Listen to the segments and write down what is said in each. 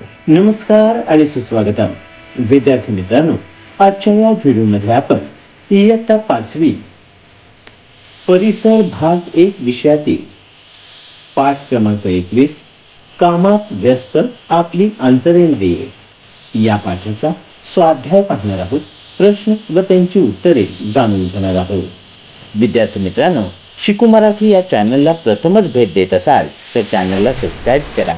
नमस्कार आणि सुस्वागतम. विद्यार्थी मित्रांनो आजच्या या व्हिडिओमध्ये आपण इयत्ता पाचवी परिसर भाग एक विषयातील पाठ क्रमांक एकवीस कामात व्यस्त आपली अंतरेंद्रिये या पाठाचा स्वाध्याय पाहणार आहोत प्रश्न व त्यांची उत्तरे जाणून घेणार आहोत. विद्यार्थी मित्रांनो शिकू मराठी या चॅनलला प्रथमच भेट देत असाल तर चॅनलला सबस्क्राईब करा.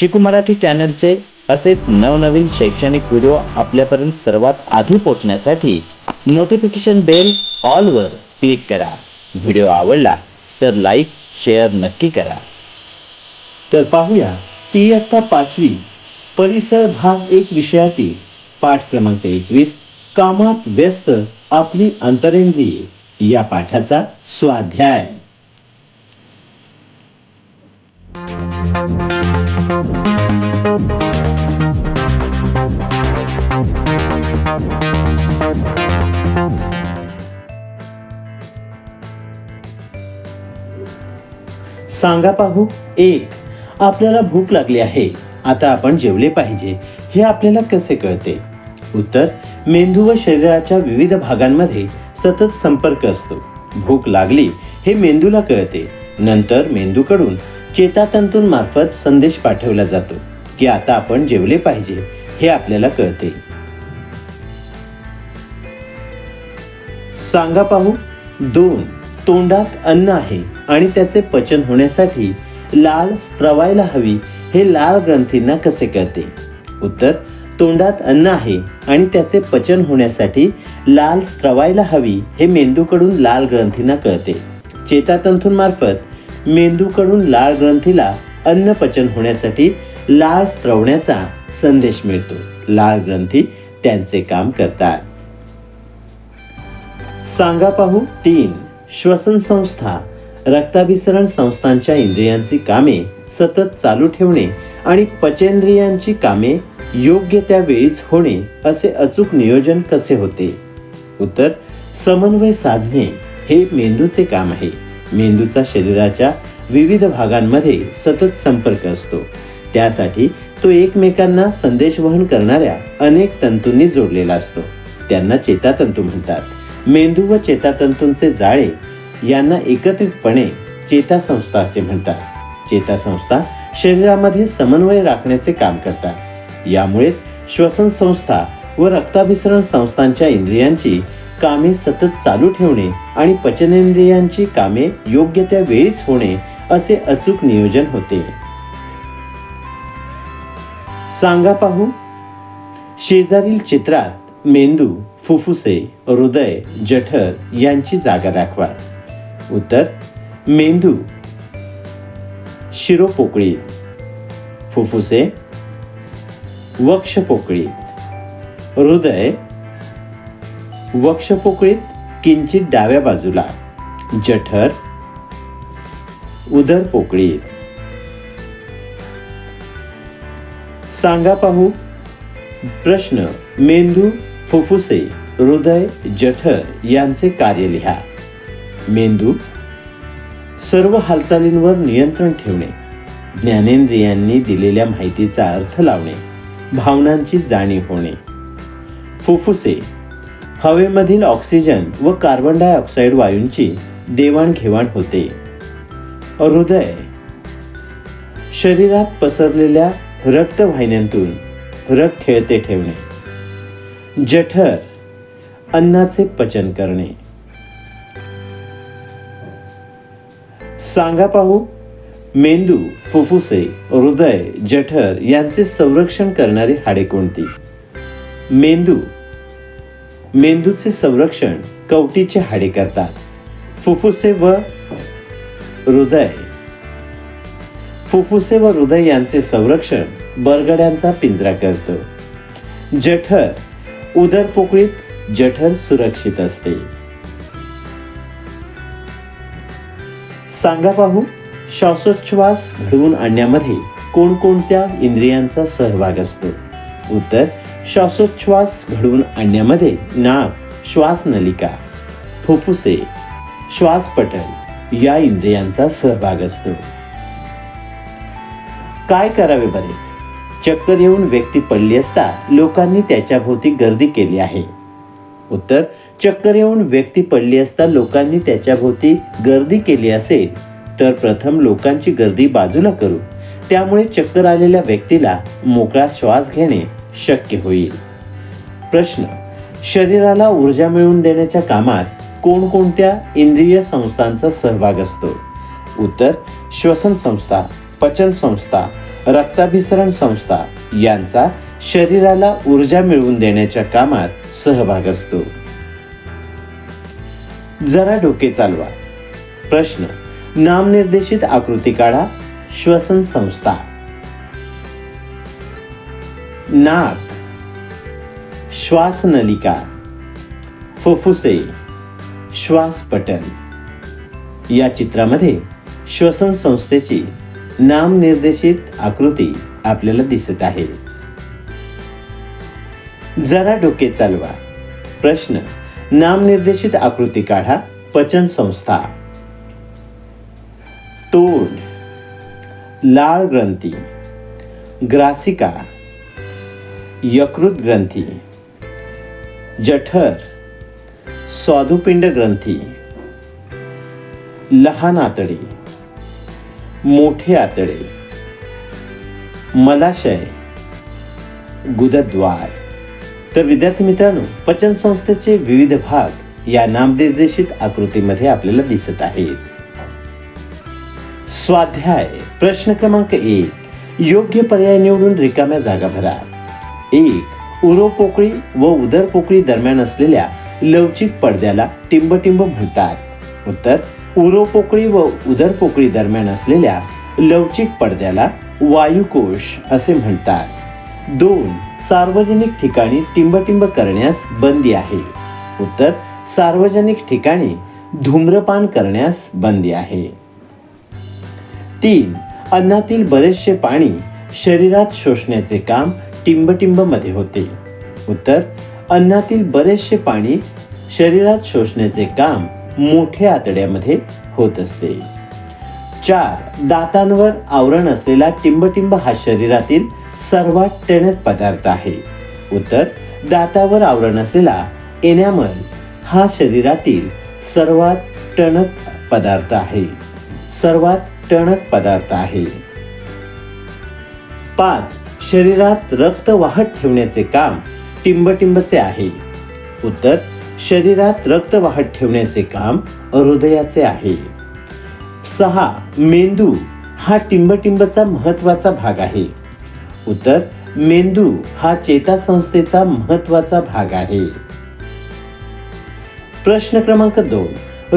शिकू मराठी चॅनलचे असेच नवनवीन शैक्षणिक व्हिडिओ आपल्यापर्यंत सर्वात आधी पोहोचण्यासाठी नोटिफिकेशन बेल ऑलवर क्लिक करा. व्हिडिओ आवडला तर लाईक शेअर नक्की करा. तर पाहूया इयत्ता पाचवी. परिसर भाग एक विषयातील पाठ क्रमांक एकवीस. कामात व्यस्त आपली अंतरेंद्रिये. या पाठाचा स्वाध्याय. सांगा पाहू एक आपल्याला भूक लागली आहे. आता आपण जेवले पाहिजे. हे आपल्याला कसे कळते? उत्तर मेंदू व शरीराच्या विविध भागांमध्ये सतत संपर्क असतो. भूक लागली हे मेंदूला कळते. नंतर मेंदूकडून चेतातंतूंमार्फत संदेश पाठवला जातो की आता आपण जेवले पाहिजे हे आपल्याला कळते. सांगा पाहू दोन तोंडात अन्न आहे आणि त्याचे पचन होण्यासाठी लाल स्त्रवायला हवी हे लाल ग्रंथींना कसे कळते? उत्तर तोंडात अन्न आहे आणि त्याचे पचन होण्यासाठी लाल स्त्रवायला हवी हे मेंदूकडून लाल ग्रंथींना कळते. चेतातंतूंमार्फत मेंदूकडून लाल ग्रंथीला अन्न पचन होण्यासाठी लाल स्त्रवण्याचा संदेश मिळतो. लाल ग्रंथी त्यांचे काम करतात. सांगा पाहू तीन. श्वसन संस्था. रक्ताभिसरण संस्थांच्या इंद्रियांची कामे सतत चालू ठेवणे आणि पचेंद्रियांची कामे योग्य त्या वेळीच होणे असे अचूक नियोजन कसे होते? उत्तर समन्वय साधणे हे मेंदूचे काम आहे. मेंदूचा शरीराच्या विविध भागांमध्ये सतत संपर्क असतो. त्यासाठी तो एकमेकांना संदेश वहन करणाऱ्या अनेक तंतूंनी जोडलेला असतो. त्यांना चेतातंतू म्हणतात. मेंदू व चेतातंतूंचे जाळे यांना एकत्रितपणे चेतासंस्था असे म्हणतात. चेतासंस्था शरीरामध्ये समन्वय राखण्याचे काम करतात. यामुळेच श्वसन संस्था व रक्ताभिसरण संस्थांच्या इंद्रियांची कामे सतत चालू ठेवणे आणि पचनेंद्रियांची कामे योग्य त्या वेळीच होणे असे अचूक नियोजन होते. सांगा पाहू. शेजारील चित्रात मेंदू फुफ्फुसे हृदय जठर यांची जागा दाखवा. उत्तर मेंदू. शिरोपोकळीत फुफ्फुसे. वक्षपोकळीत हृदय वक्षपोकळीत किंचित डाव्या बाजूला जठर उदर पोकळीत सांगा पाहू. प्रश्न मेंदू फुफ्फुसे हृदय जठर यांचे कार्य लिहा. मेंदू सर्व हालचालींवर नियंत्रण ठेवणे. ज्ञानेंद्रियांनी दिलेल्या माहितीचा अर्थ लावणे. भावनांची जाणीव होणे. फुफ्फुसे हवेमधील ऑक्सिजन व कार्बन डायऑक्साईड वायूंची देवाणघेवाण होते. हृदय. शरीरात पसरलेल्या रक्तवाहिन्यांतून रक्त खेळते ठेवणे. जठर. अन्नाचे पचन करणे. सांगा पाहू मेंदू फुफ्फुसे हृदय जठर यांचे संरक्षण करणारी हाडे कोणती? मेंदू. मेंदूचे संरक्षण कवटीचे हाडे करतात. फुफ्फुसे व हृदय. फुफ्फुसे व हृदय यांचे संरक्षण बरगड्यांचा पिंजरा करतो. जठर उदर पोकळीत जठर सुरक्षित असते. सांगा पाहू श्वासोच्छ्वास घडवून आणण्यामध्ये कोणकोणत्या इंद्रियांचा सहभाग असतो? उत्तर श्वासोच्छ्वास घडवून आणण्यामध्ये नाक श्वासनलिका फुफ्फुसे श्वासपटल या इंद्रियांचा सहभाग असतो. काय करावे बरे? चक्कर येऊन व्यक्ती पडली असता लोकांनी त्याच्या भोवती गर्दी केली आहे. उत्तर चक्कर येऊन व्यक्ती पडली असता लोकांनी त्याच्या भोवती गर्दी केली असेल तर प्रथम लोकांची गर्दी बाजूला करू. त्यामुळे चक्कर आलेल्या व्यक्तीला मोकळा श्वास घेणे शक्य होईल. प्रश्न. शरीराला ऊर्जा मिळवून देण्याच्या कामात कोणकोणत्या इंद्रिय संस्थांचा सहभाग असतो? उत्तर श्वसन संस्था पचन संस्था रक्ताभिसरण संस्था यांचा शरीराला ऊर्जा मिळवून देण्याच्या कामात सहभाग असतो. जरा डोके चालवा. प्रश्न. नामनिर्देशित आकृती काढा. श्वसन संस्था. नाक श्वासनलिका फुफ्फुसे श्वासपटन या चित्रामध्ये श्वसन संस्थेची नामनिर्देशित आकृती आपल्याला दिसत आहे. जरा डोके चालवा. प्रश्न. नामनिर्देशित आकृती काढा. पचन संस्था. तोंड. लाळ ग्रंथी. ग्रासिका. यकृत ग्रंथी जठर स्वादुपिंड ग्रंथी लहान आतडे मोठे आतडे मलाशय गुदद्वार. तर विद्यार्थी मित्रांनो पचन संस्थेचे विविध भाग या नामनिर्देशित आकृतीमध्ये आपल्याला दिसत आहेत. स्वाध्याय प्रश्न क्रमांक एक योग्य पर्याय निवडून रिकाम्या जागा भरा. एक उरो पोकळी व उदर पोकळी दरम्यान असलेल्या लवचिक पडद्याला टिंबटिंब म्हणतात. उत्तर उरो पोकळी व उदर पोकळी दरम्यान असलेल्या लवचिक पडद्याला वायुकोश असे म्हणतात. दोन सार्वजनिक ठिकाणी टिंबटिंब करण्यास बंदी आहे. उत्तर सार्वजनिक ठिकाणी धूम्रपान करण्यास बंदी आहे. तीन अन्नातील बरेचसे पाणी शरीरात शोषण्याचे काम टिंबटिंबमध्ये होते. उत्तर अन्नातील बरेचसे पाणी शरीरात शोषण्याचे काम मोठ्या आतड्यामध्ये होत असते. चार दातांवर आवरण असलेला टिंबटिंब हा शरीरातील सर्वात टणक पदार्थ आहे. उत्तर दातावर आवरण असलेला एनॅमल हा शरीरातील सर्वात टणक पदार्थ आहे. सर्वात टणक पदार्थ आहे. पाच शरीरात रक्त वाहत ठेवण्याचे काम टिंबटिंबचे आहे. उत्तर शरीरात रक्त वाहत ठेवण्याचे काम हृदयाचे आहे. सहा मेंदू हा टिंबटिंबचा महत्त्वाचा भाग आहे. उत्तर मेंदू हा चेतासंस्थेचा महत्त्वाचा भाग आहे. प्रश्न क्रमांक दोन.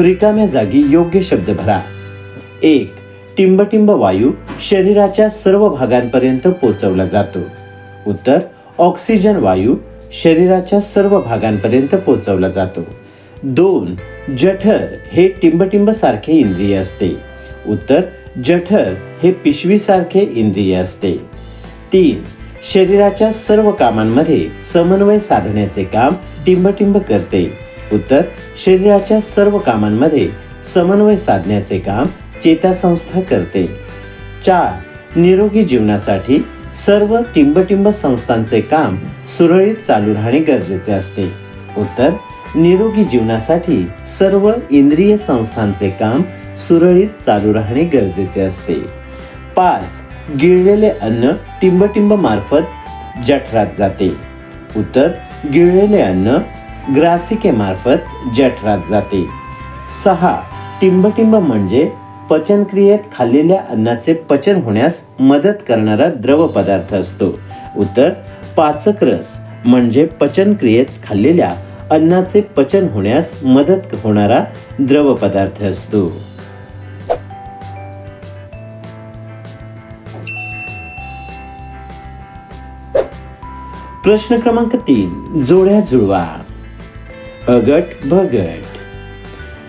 रिकाम्या जागी योग्य शब्द भरा. एक टिंबटिंब वायू शरीराच्या सर्व भागांपर्यंत पोचवला जातो. उत्तर ऑक्सिजन वायू शरीराच्या सर्व भागांपर्यंत पोचवला जातो. दोन जठर हे टिंबटिंब सारखे इंद्रिय असते. उत्तर जठर हे पिशवीसारखे इंद्रिय असते. तीन शरीराच्या सर्व कामांमध्ये समन्वय साधण्याचे काम टिंबटिंब करते. उत्तर शरीराच्या सर्व कामांमध्ये समन्वय साधण्याचे काम चेतासंस्था करते चार निरोगी जीवनासाठी सर्व टिंबटिंब संस्थांचे काम सुरळीत चालू राहणे गरजेचे असते. उत्तर निरोगी जीवनासाठी सर्व इंद्रिय संस्थांचे काम सुरळीत चालू राहणे गरजेचे असते. पाच गिळलेले अन्न टिंबटिंब मार्फत जठरात जाते. उत्तर गिळलेले अन्न ग्रासिकेमार्फत जठरात जाते. सहा टिंबटिंब म्हणजे पचनक्रियेत खाल्लेल्या अन्नाचे पचन होण्यास मदत करणारा द्रव पदार्थ असतो. उत्तर पाचक रस म्हणजे पचनक्रियेत खाल्लेल्या अन्नाचे पचन होण्यास मदत होणारा द्रव पदार्थ असतो. प्रश्न क्रमांक तीन जोड्या जुळवा. अगट भगट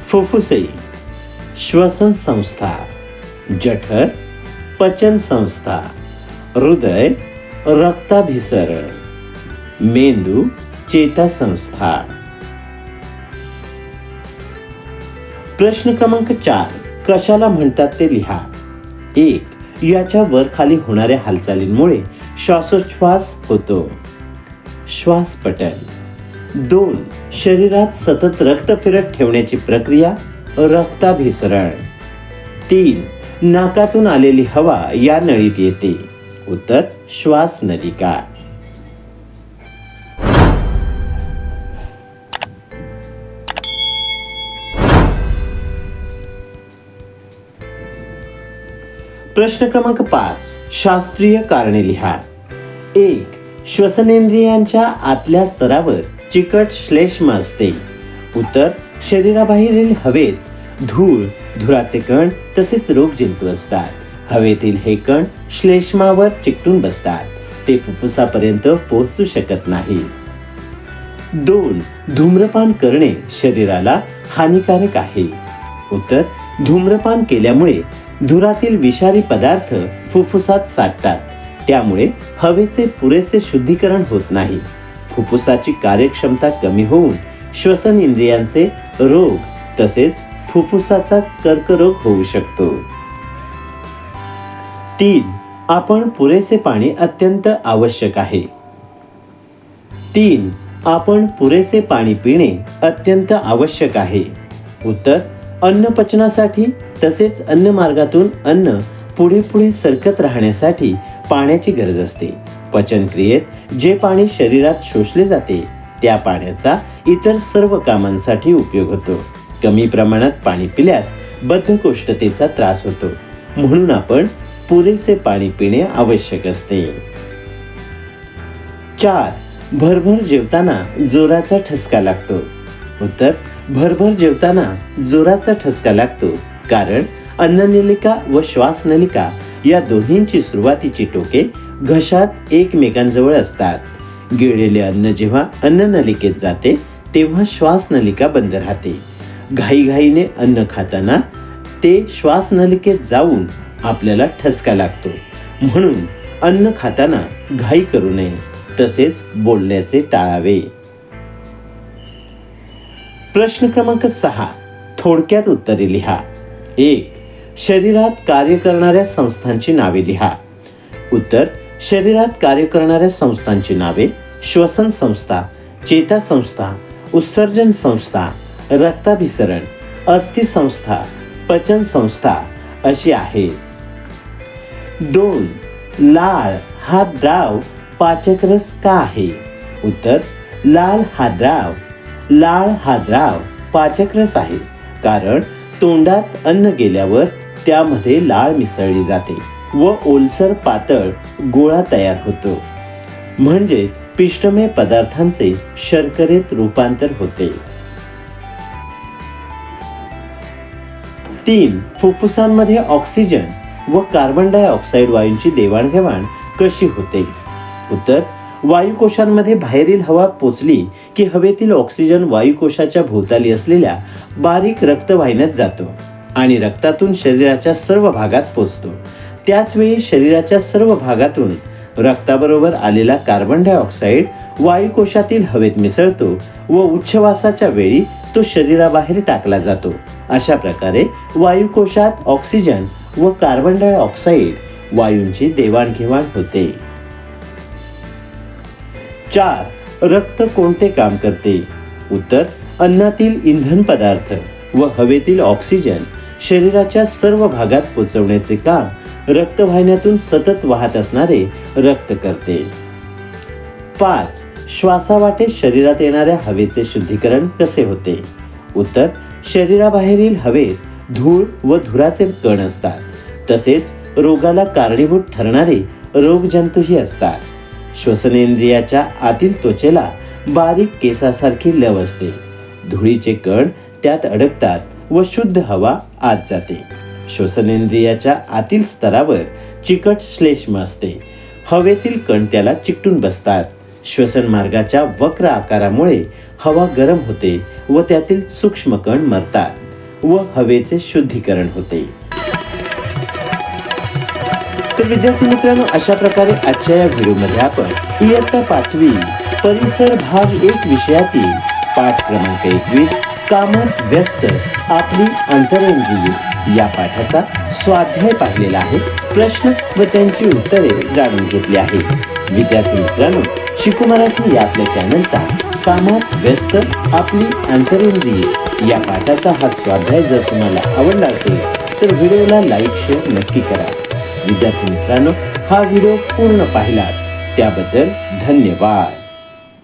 फुफ्फुसे श्वसन संस्था जठर पचन संस्था हृदय रक्ताभिसरण मेंदू चेता संस्था. प्रश्न क्रमांक चार कशाला म्हणतात ते लिहा. एक याच्या वर खाली होणाऱ्या हालचालींमुळे श्वासोच्छ्वास होतो. श्वासपटन दोन शरीरात सतत रक्त फिरत ठेवण्याची प्रक्रिया. रक्ताभिसरण तीन नाकातून आलेली हवा या नळीत येते. उत्तर श्वास नलिका. प्रश्न क्रमांक पाच शास्त्रीय कारणे लिहा. एक श्वसनेंद्रियांच्या आतल्या स्तरावर चिकट श्लेष्म असते. उत्तर शरीराबाहेरील हवेत. धूळ धुराचे कण तसेच रोगजंतू असतात. हवेतील हे कण श्लेष्मावर चिकटून बसतात. ते फुफ्फुसापर्यंत पोहोचू शकत नाही दोन धूम्रपान करणे शरीराला हानिकारक आहे. उत्तर धूम्रपान केल्यामुळे धुरातील विषारी पदार्थ फुफ्फुसात साठतात. त्यामुळे हवेचे पुरेसे शुद्धीकरण होत नाही. फुफ्फुसाची कार्यक्षमता कमी होऊन श्वसन इंद्रियांचे रोग तसेच फुफ्फुसाचा कर्करोग होऊ शकतो. तीन आपण पुरेसे पाणी अत्यंत आवश्यक आहे. तीन आपण पुरेसे पाणी पिणे अत्यंत आवश्यक आहे. उत्तर अन्न पचनासाठी तसेच अन्न मार्गातून अन्न पुढे पुढे सरकत राहण्यासाठी पाण्याची गरज असते. पचन क्रियेत जे पाणी शरीरात शोषले जाते त्या पाण्याचा इतर सर्व कामांसाठी उपयोग होतो. कमी प्रमाणात पाणी पिल्यास बद्धकोष्ठतेचा त्रास होतो. म्हणून आपण पुरेसे पाणी पिणे आवश्यक असते. चार भरभर जेवताना जोराचा ठसका लागतो. उत्तर भरभर जेवताना जोराचा ठसका लागतो. कारण अन्ननलिका व श्वासनलिका या दोन्हींची सुरुवातीची टोके घशात एकमेकांजवळ असतात. गिळलेले अन्न जेव्हा अन्ननलिकेत जाते तेव्हा श्वासनलिका बंद राहते. घाईघाईने अन्न खाताना ते श्वासनलिकेत जाऊन आपल्याला ठसका लागतो. म्हणून अन्न खाताना घाई करू नये तसेच बोलण्याचे टाळावे. प्रश्न क्रमांक सहा. थोडक्यात उत्तरे लिहा. एक शरीरात कार्य करणाऱ्या संस्थांची नावे लिहा. उत्तर शरीरात कार्य करणाऱ्या संस्थांची नावे श्वसन संस्था चेता संस्था उत्सर्जन संस्था रक्ताभिसरण अस्थिसंस्था पचन संस्था अशी आहे. दोन लाळ हा द्राव पाचकरस का आहे? उत्तर लाल हा द्राव लाळ हा द्राव पाचकरस आहे. कारण तोंडात अन्न गेल्यावर त्यामध्ये लाळ मिसळली जाते व ओलसर पातळ गोळा तयार होतो. म्हणजेच पिष्टमय पदार्थांचे शर्करेत रूपांतर होते. तीन फुफ्फुसांमध्ये ऑक्सिजन व कार्बन डायऑक्साईड वायूंची देवाणघेवाण कशी होते? उत्तर वायुकोशांमध्ये बाहेरील हवा पोचली की हवेतील ऑक्सिजन वायुकोशाच्या भोवताली असलेल्या बारीक रक्तवाहिन्यात जातो आणि रक्तातून शरीराच्या सर्व भागात पोचतो. त्याचवेळी शरीराच्या सर्व भागातून रक्ताबरोबर आलेला कार्बन डायऑक्साईड वायुकोशातील हवेत मिसळतो व उच्छवासाच्या वेळी तो शरीराबाहेर टाकला जातो. अशा प्रकारे वायुकोशात ऑक्सिजन व कार्बन डायऑक्साईड वायूंची देवाणघेवाण होते. चार रक्त कोणते काम करते? उत्तर अन्नातील इंधन पदार्थ व हवेतील ऑक्सिजन शरीराच्या सर्व भागात पोचवण्याचे काम रक्तवाहिन्यातून सतत वाहत असणारे रक्त करते. पाच श्वासावाटे शरीरात येणाऱ्या हवेचे शुद्धीकरण कसे होते? उत्तर शरीराबाहेरील हवेत धूळ व धुराचे कण असतात. तसेच रोगाला कारणीभूत ठरणारे रोगजंतूही असतात. श्वसनेंद्रियाच्या आतील त्वचेला बारीक केसासारखी लव असते. धुळीचे कण त्यात अडकतात व शुद्ध हवा आत जाते. श्वसनेंद्रियाच्या आतील स्तरावर चिकट श्लेष्म असते. हवेतील कण त्याला चिकटून बसतात. श्वसन मार्गाच्या वक्र आकारामुळे हवा गरम होते व त्यातील सूक्ष्म कण मरतात व हवेचे शुद्धीकरण होते. तर विद्यार्थी मित्रांनो अशा प्रकारे आजच्या या व्हिडिओमध्ये आपण इयत्ता पाचवी परिसर भाग एक विषयातील पाठ क्रमांक एकवीस कामात व्यस्त आपली अंतरंगी या पाठाचा स्वाध्याय पाहिलेला आहे. प्रश्न व त्यांची उत्तरे जाणून घेतली आहे. विद्यार्थी मित्रांनो शिकू मराठी या आपल्या चॅनलचा कामात व्यस्त आपली अंतरेंद्रिय या पाठाचा हा स्वाध्याय जर तुम्हाला आवडला असेल तर व्हिडिओला लाईक शेअर नक्की करा. विद्यार्थी मित्रांनो हा व्हिडिओ पूर्ण पाहिला त्याबद्दल धन्यवाद.